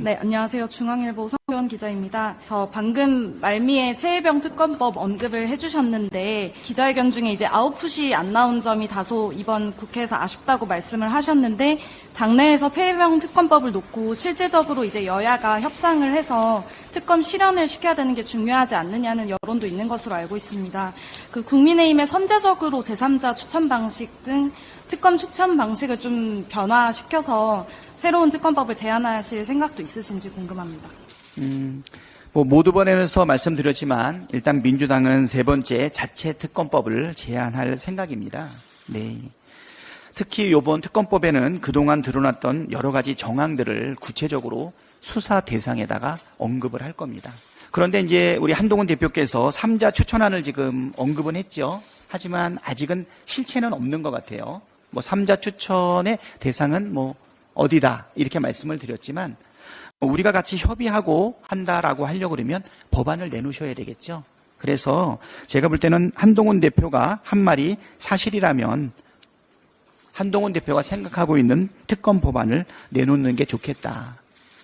네, 안녕하세요. 중앙일보 성현 기자입니다. 저 방금 말미에 최혜병 특검법 언급을 해주셨는데 기자회견 중에 이제 아웃풋이 안 나온 점이 다소 이번 국회에서 아쉽다고 말씀을 하셨는데 당내에서 최혜병 특검법을 놓고 실질적으로 이제 여야가 협상을 해서 특검 실현을 시켜야 되는 게 중요하지 않느냐는 여론도 있는 것으로 알고 있습니다. 그 국민의힘의 선제적으로 제3자 추천 방식 등 특검 추천 방식을 좀 변화시켜서 새로운 특검법을 제안하실 생각도 있으신지 궁금합니다. 뭐 모두 번에서 말씀드렸지만 일단 민주당은 세 번째 자체 특검법을 제안할 생각입니다. 네. 특히 이번 특검법에는 그동안 드러났던 여러 가지 정황들을 구체적으로 수사 대상에다가 언급을 할 겁니다. 그런데 이제 우리 한동훈 대표께서 3자 추천안을 지금 언급은 했죠. 하지만 아직은 실체는 없는 것 같아요. 뭐 3자 추천의 대상은 뭐 어디다 이렇게 말씀을 드렸지만 우리가 같이 협의하고 한다라고 하려고 그러면 법안을 내놓으셔야 되겠죠. 그래서 제가 볼 때는 한동훈 대표가 한 말이 사실이라면 한동훈 대표가 생각하고 있는 특검 법안을 내놓는 게 좋겠다.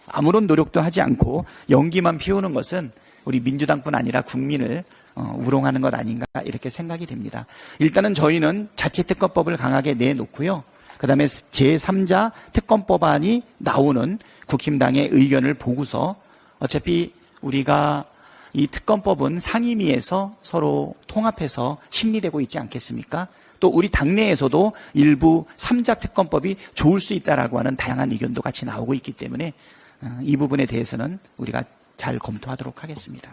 아무런 노력도 하지 않고 연기만 피우는 것은 우리 민주당뿐 아니라 국민을 어, 우롱하는 것 아닌가 이렇게 생각이 됩니다. 일단은 저희는 자체 특검법을 강하게 내놓고요. 그 다음에 제3자 특검법안이 나오는 국힘당의 의견을 보고서 어차피 우리가 이 특검법은 상임위에서 서로 통합해서 심리되고 있지 않겠습니까? 또 우리 당내에서도 일부 3자 특검법이 좋을 수 있다라고 하는 다양한 의견도 같이 나오고 있기 때문에 어, 이 부분에 대해서는 우리가 잘 검토하도록 하겠습니다.